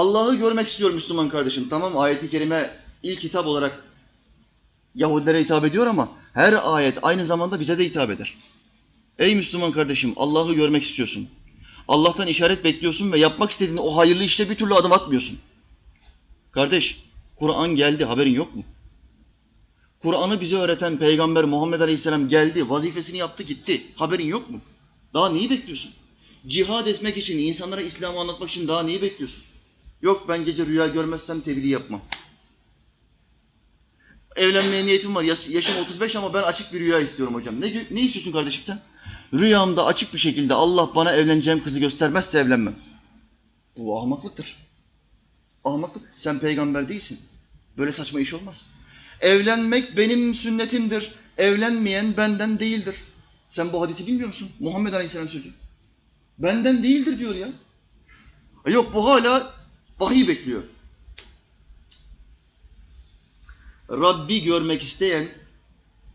Allah'ı görmek istiyor Müslüman kardeşim. Tamam ayeti kerime ilk hitap olarak Yahudilere hitap ediyor ama her ayet aynı zamanda bize de hitap eder. Ey Müslüman kardeşim Allah'ı görmek istiyorsun. Allah'tan işaret bekliyorsun ve yapmak istediğin o hayırlı işte bir türlü adım atmıyorsun. Kardeş, Kur'an geldi haberin yok mu? Kur'an'ı bize öğreten Peygamber Muhammed Aleyhisselam geldi, vazifesini yaptı gitti. Haberin yok mu? Daha neyi bekliyorsun? Cihad etmek için, insanlara İslam'ı anlatmak için daha neyi bekliyorsun? Yok ben gece rüya görmezsem tebliğ yapmam. Evlenmeye niyetim var. Yaş- yaşım 35 ama ben açık bir rüya istiyorum hocam. Ne, ne istiyorsun kardeşim sen? Rüyamda açık bir şekilde Allah bana evleneceğim kızı göstermezse evlenmem. Bu ahmaklıktır. Ahmaklık. Sen peygamber değilsin. Böyle saçma iş olmaz. Evlenmek benim sünnetimdir. Evlenmeyen benden değildir. Sen bu hadisi bilmiyor musun? Muhammed Aleyhisselam sözü. Benden değildir diyor ya. E Yok bu hala vahiy bekliyor. Rabbi görmek isteyen,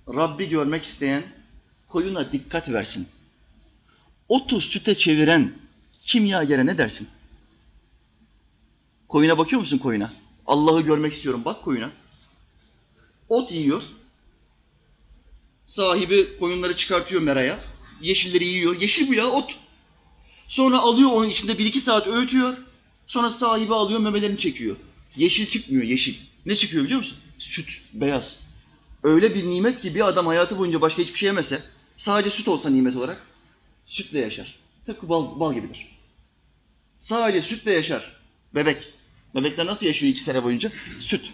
Rabbi görmek isteyen koyuna dikkat versin. Otu süte çeviren kimyagere ne dersin? Koyuna bakıyor musun koyuna? Allah'ı görmek istiyorum. Bak koyuna. Ot yiyor. Sahibi koyunları çıkartıyor meraya. Yeşilleri yiyor. Yeşil bu ya ot. Sonra alıyor onun içinde bir iki saat öğütüyor. Sonra sahibi alıyor memelerini çekiyor. Yeşil çıkmıyor yeşil. Ne çıkıyor biliyor musun? Süt, beyaz. Öyle bir nimet ki bir adam hayatı boyunca başka hiçbir şey yemese, sadece süt olsa nimet olarak, sütle yaşar. Tıpkı bal, bal gibidir. Sadece sütle yaşar. Bebek. Bebekler nasıl yaşıyor iki sene boyunca? Süt.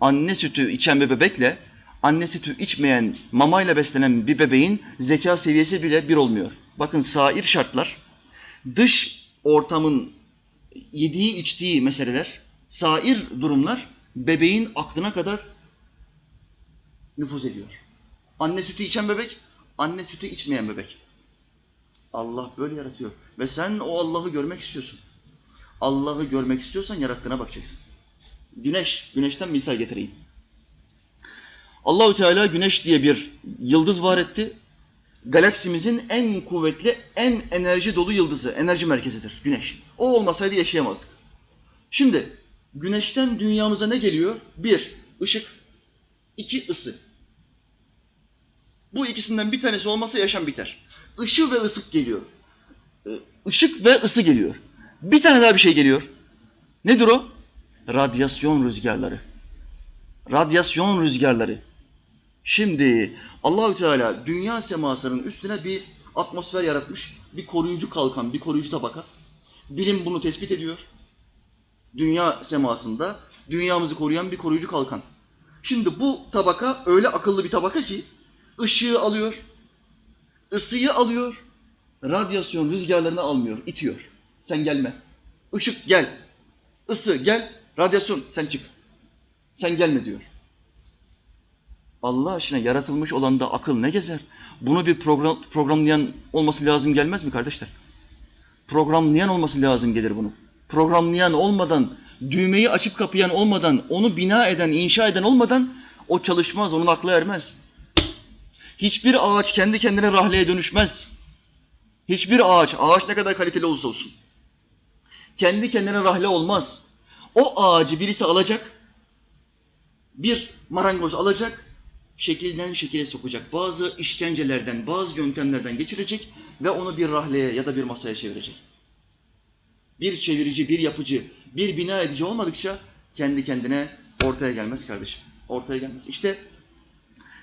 Anne sütü içen bir bebekle anne sütü içmeyen mamayla beslenen bir bebeğin zeka seviyesi bile bir olmuyor. Bakın sair şartlar, dış ortamın yediği içtiği meseleler, sair durumlar bebeğin aklına kadar nüfuz ediyor. Anne sütü içen bebek, anne sütü içmeyen bebek. Allah böyle yaratıyor. Ve sen o Allah'ı görmek istiyorsun. Allah'ı görmek istiyorsan yarattığına bakacaksın. Güneş, güneşten misal getireyim. Allahü Teala güneş diye bir yıldız var etti. Galaksimizin en kuvvetli, en enerji dolu yıldızı, enerji merkezidir güneş. O olmasaydı yaşayamazdık. Şimdi güneşten dünyamıza ne geliyor? Bir, ışık. iki ısı. Bu ikisinden bir tanesi olmasa yaşam biter. Işık ve ısık geliyor. Ee, Işık ve ısı geliyor. Bir tane daha bir şey geliyor. Nedir o? Radyasyon rüzgarları. Radyasyon rüzgarları. Şimdi Allahü Teala dünya semasının üstüne bir atmosfer yaratmış. Bir koruyucu kalkan, bir koruyucu tabaka. Bilim bunu tespit ediyor. Dünya semasında dünyamızı koruyan bir koruyucu kalkan. Şimdi bu tabaka öyle akıllı bir tabaka ki ışığı alıyor, ısıyı alıyor, radyasyon rüzgarlarını almıyor, itiyor. Sen gelme. Işık gel. Isı gel. Radyasyon sen çık. Sen gelme diyor. Allah aşkına yaratılmış olan da akıl ne gezer? Bunu bir program, programlayan olması lazım gelmez mi kardeşler? Programlayan olması lazım gelir bunu. Programlayan olmadan, düğmeyi açıp kapayan olmadan, onu bina eden, inşa eden olmadan o çalışmaz, onun aklı ermez. Hiçbir ağaç kendi kendine rahleye dönüşmez. Hiçbir ağaç, ağaç ne kadar kaliteli olursa olsun. Kendi kendine rahle olmaz. O ağacı birisi alacak, bir marangoz alacak, şekilden şekile sokacak. Bazı işkencelerden, bazı yöntemlerden geçirecek ve onu bir rahleye ya da bir masaya çevirecek. Bir çevirici, bir yapıcı, bir bina edici olmadıkça kendi kendine ortaya gelmez kardeşim. Ortaya gelmez. İşte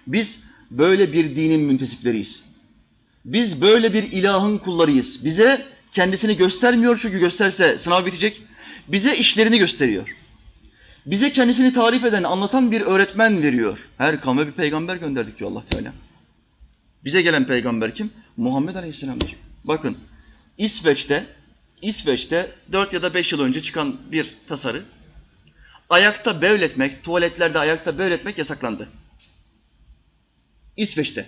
biz böyle bir dinin müntesipleriyiz. Biz böyle bir ilahın kullarıyız. Bize kendisini göstermiyor çünkü gösterse sınav bitecek. Bize işlerini gösteriyor. Bize kendisini tarif eden, anlatan bir öğretmen veriyor. Her kavme bir peygamber gönderdik diyor Allah Teala. Bize gelen peygamber kim? Muhammed Aleyhisselam'dır. Bakın İsveç'te İsveç'te 4 ya da 5 yıl önce çıkan bir tasarı ayakta bevletmek, tuvaletlerde ayakta bevletmek yasaklandı. İsveç'te.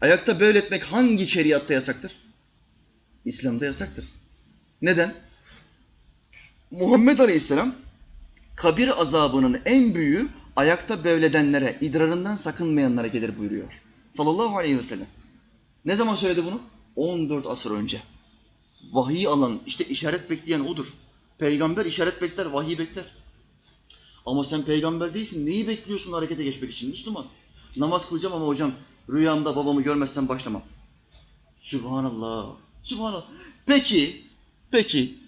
Ayakta bevletmek hangi şeriatta yasaktır? İslam'da yasaktır. Neden? Muhammed Aleyhisselam kabir azabının en büyüğü ayakta bevledenlere, idrarından sakınmayanlara gelir buyuruyor. Sallallahu aleyhi ve sellem. Ne zaman söyledi bunu? 14 asır önce. Vahiy alan, işte işaret bekleyen odur. Peygamber işaret bekler, vahiy bekler. Ama sen peygamber değilsin. Neyi bekliyorsun harekete geçmek için Müslüman? Namaz kılacağım ama hocam rüyamda babamı görmezsem başlamam. Sübhanallah. Sübhanallah. Peki, peki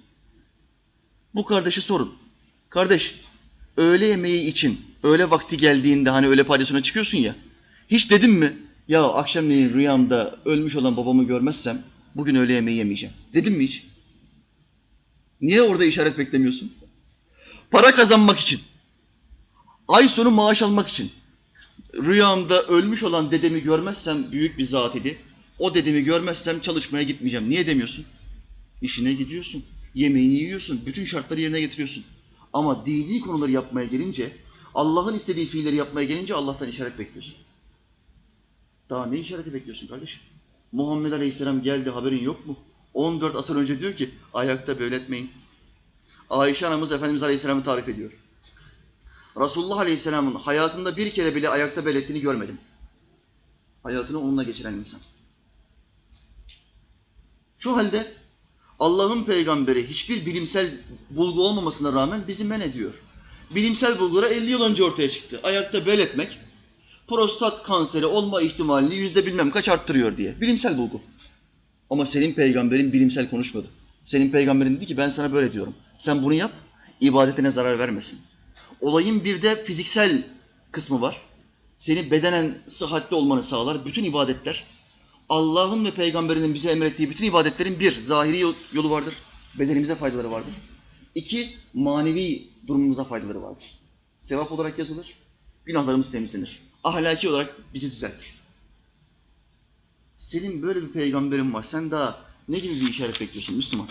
bu kardeşi sorun. Kardeş, öğle yemeği için öğle vakti geldiğinde hani öğle paylaşına çıkıyorsun ya. Hiç dedim mi? Ya akşamleyin rüyamda ölmüş olan babamı görmezsem bugün öğle yemeği yemeyeceğim. Dedim mi hiç? Niye orada işaret beklemiyorsun? Para kazanmak için. Ay sonu maaş almak için. Rüyamda ölmüş olan dedemi görmezsem büyük bir zat idi. O dedemi görmezsem çalışmaya gitmeyeceğim. Niye demiyorsun? İşine gidiyorsun. Yemeğini yiyorsun. Bütün şartları yerine getiriyorsun. Ama dini konuları yapmaya gelince, Allah'ın istediği fiilleri yapmaya gelince Allah'tan işaret bekliyorsun. Daha ne işareti bekliyorsun kardeşim? Muhammed Aleyhisselam geldi haberin yok mu? 14 asır önce diyor ki ayakta böyletmeyin. Ayşe anamız Efendimiz Aleyhisselam'ı tarif ediyor. Resulullah Aleyhisselam'ın hayatında bir kere bile ayakta bellettiğini görmedim. Hayatını onunla geçiren insan. Şu halde Allah'ın peygamberi hiçbir bilimsel bulgu olmamasına rağmen bizi men ediyor. Bilimsel bulgular 50 yıl önce ortaya çıktı. Ayakta belletmek prostat kanseri olma ihtimalini yüzde bilmem kaç arttırıyor diye. Bilimsel bulgu. Ama senin peygamberin bilimsel konuşmadı. Senin peygamberin dedi ki ben sana böyle diyorum. Sen bunu yap, ibadetine zarar vermesin. Olayın bir de fiziksel kısmı var. Seni bedenen sıhhatli olmanı sağlar. Bütün ibadetler, Allah'ın ve peygamberinin bize emrettiği bütün ibadetlerin bir, zahiri yol- yolu vardır. Bedenimize faydaları vardır. İki, manevi durumumuza faydaları vardır. Sevap olarak yazılır, günahlarımız temizlenir. Ahlaki olarak bizi düzeltir. Senin böyle bir peygamberin var. Sen daha ne gibi bir işaret bekliyorsun Müslüman?